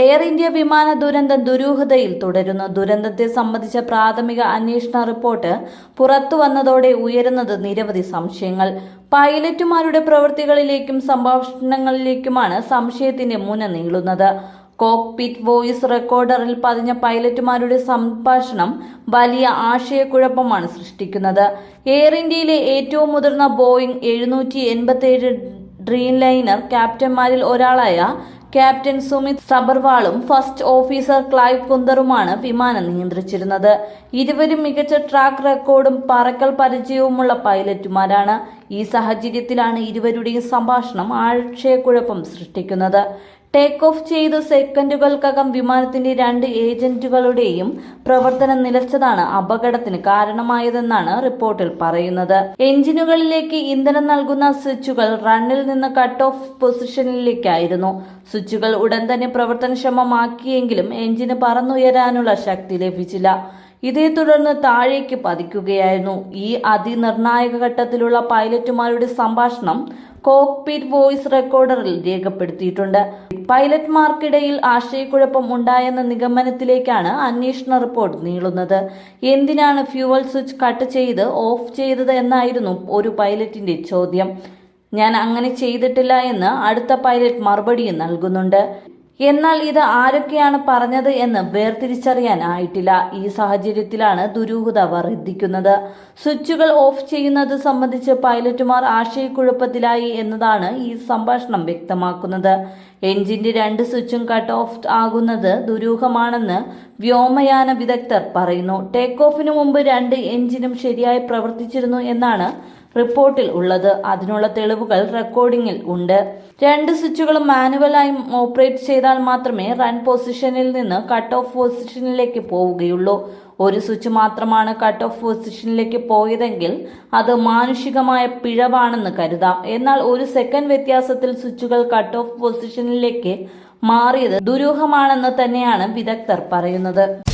Air India വിമാന ദുരന്തം ദുരൂഹതയിൽ തുടരുന്നു. ദുരന്തത്തെ സംബന്ധിച്ച പ്രാഥമിക അന്വേഷണ റിപ്പോർട്ട് പുറത്തു വന്നതോടെ ഉയരുന്നത് നിരവധി സംശയങ്ങൾ. പൈലറ്റുമാരുടെ പ്രവൃത്തികളിലേക്കും സംഭാഷണങ്ങളിലേക്കുമാണ് സംശയത്തിന്റെ മുന നീളുന്നത്. കോക്പിറ്റ് വോയിസ് റെക്കോർഡറിൽ പതിഞ്ഞ പൈലറ്റുമാരുടെ സംഭാഷണം വലിയ ആശയക്കുഴപ്പമാണ് സൃഷ്ടിക്കുന്നത്. എയർ ഇന്ത്യയിലെ ഏറ്റവും മുതിർന്ന ബോയിംഗ് എഴുന്നൂറ്റി എൺപത്തി ഏഴ് ഡ്രീം ലൈനർ ക്യാപ്റ്റന്മാരിൽ ഒരാളായ ക്യാപ്റ്റൻ സുമിത് സബർവാളും ഫസ്റ്റ് ഓഫീസർ ക്ലൈവ് കുന്ദറുമാണ് വിമാനം നിയന്ത്രിച്ചിരുന്നത്. ഇരുവരും മികച്ച ട്രാക്ക് റെക്കോർഡും പറക്കൽ പരിചയവുമുള്ള പൈലറ്റുമാരാണ്. ഈ സാഹചര്യത്തിലാണ് ഇരുവരുടെയും സംഭാഷണം ആശയക്കുഴപ്പം സൃഷ്ടിക്കുന്നത്. ടേക്ക് ഓഫ് ചെയ്ത് സെക്കൻഡുകൾക്കകം വിമാനത്തിന്റെ രണ്ട് ഏജന്റുകളുടെയും പ്രവർത്തനം നിലച്ചതാണ് അപകടത്തിന് കാരണമായതെന്നാണ് റിപ്പോർട്ടിൽ പറയുന്നത്. എഞ്ചിനുകളിലേക്ക് ഇന്ധനം നൽകുന്ന സ്വിച്ചുകൾ റണ്ണിൽ നിന്ന് കട്ട് ഓഫ് പൊസിഷനിലേക്കായിരുന്നു. സ്വിച്ചുകൾ ഉടൻ തന്നെ പ്രവർത്തനക്ഷമമാക്കിയെങ്കിലും എഞ്ചിന് പറന്നുയരാനുള്ള ശക്തി ലഭിച്ചില്ല. ഇതേ തുടർന്ന് താഴേക്ക് പതിക്കുകയായിരുന്നു. ഈ അതിനിർണായക ഘട്ടത്തിലുള്ള പൈലറ്റുമാരുടെ സംഭാഷണം കോക്പിറ്റ് വോയിസ് റെക്കോർഡറിൽ രേഖപ്പെടുത്തിയിട്ടുണ്ട്. പൈലറ്റ്മാർക്കിടയിൽ ആശയക്കുഴപ്പം ഉണ്ടായെന്ന നിഗമനത്തിലേക്കാണ് അന്വേഷണ റിപ്പോർട്ട് നീളുന്നത്. എന്തിനാണ് ഫ്യൂവൽ സ്വിച്ച് കട്ട് ചെയ്ത് ഓഫ് ചെയ്തത് എന്നായിരുന്നു ഒരു പൈലറ്റിന്റെ ചോദ്യം. ഞാൻ അങ്ങനെ ചെയ്തിട്ടില്ല എന്ന് അടുത്ത പൈലറ്റ് മറുപടിയും നൽകുന്നുണ്ട്. എന്നാൽ ഇത് ആരൊക്കെയാണ് പറഞ്ഞത് എന്ന് വേർതിരിച്ചറിയാൻ ആയിട്ടില്ല ഈ സാഹചര്യത്തിലാണ് ദുരൂഹത വർദ്ധിക്കുന്നത്. സ്വിച്ചുകൾ ഓഫ് ചെയ്യുന്നത് സംബന്ധിച്ച് പൈലറ്റുമാർ ആശയക്കുഴപ്പത്തിലായി എന്നതാണ് ഈ സംഭാഷണം വ്യക്തമാക്കുന്നത്. എഞ്ചിന്റെ രണ്ട് സ്വിച്ചും കട്ട് ഓഫ് ആകുന്നത് ദുരൂഹമാണെന്ന് വ്യോമയാന വിദഗ്ധർ പറയുന്നു. ടേക്ക് ഓഫിന് മുമ്പ് രണ്ട് എഞ്ചിനും ശരിയായി പ്രവർത്തിച്ചിരുന്നു എന്നാണ് റിപ്പോർട്ടിൽ ഉള്ളത്. അതിനുള്ള തെളിവുകൾ റെക്കോർഡിംഗിൽ ഉണ്ട്. രണ്ട് സ്വിച്ചുകളും മാനുവലായി ഓപ്പറേറ്റ് ചെയ്താൽ മാത്രമേ റൺ പൊസിഷനിൽ നിന്ന് കട്ട് ഓഫ് പൊസിഷനിലേക്ക് പോവുകയുള്ളൂ. ഒരു സ്വിച്ച് മാത്രമാണ് കട്ട് ഓഫ് പൊസിഷനിലേക്ക് പോയതെങ്കിൽ അത് മാനുഷികമായ പിഴവാണെന്ന് കരുതാം. എന്നാൽ ഒരു സെക്കൻഡ് വ്യത്യാസത്തിൽ സ്വിച്ചുകൾ കട്ട് ഓഫ് പൊസിഷനിലേക്ക് മാറിയത് ദുരൂഹമാണെന്ന് തന്നെയാണ് വിദഗ്ധർ പറയുന്നത്.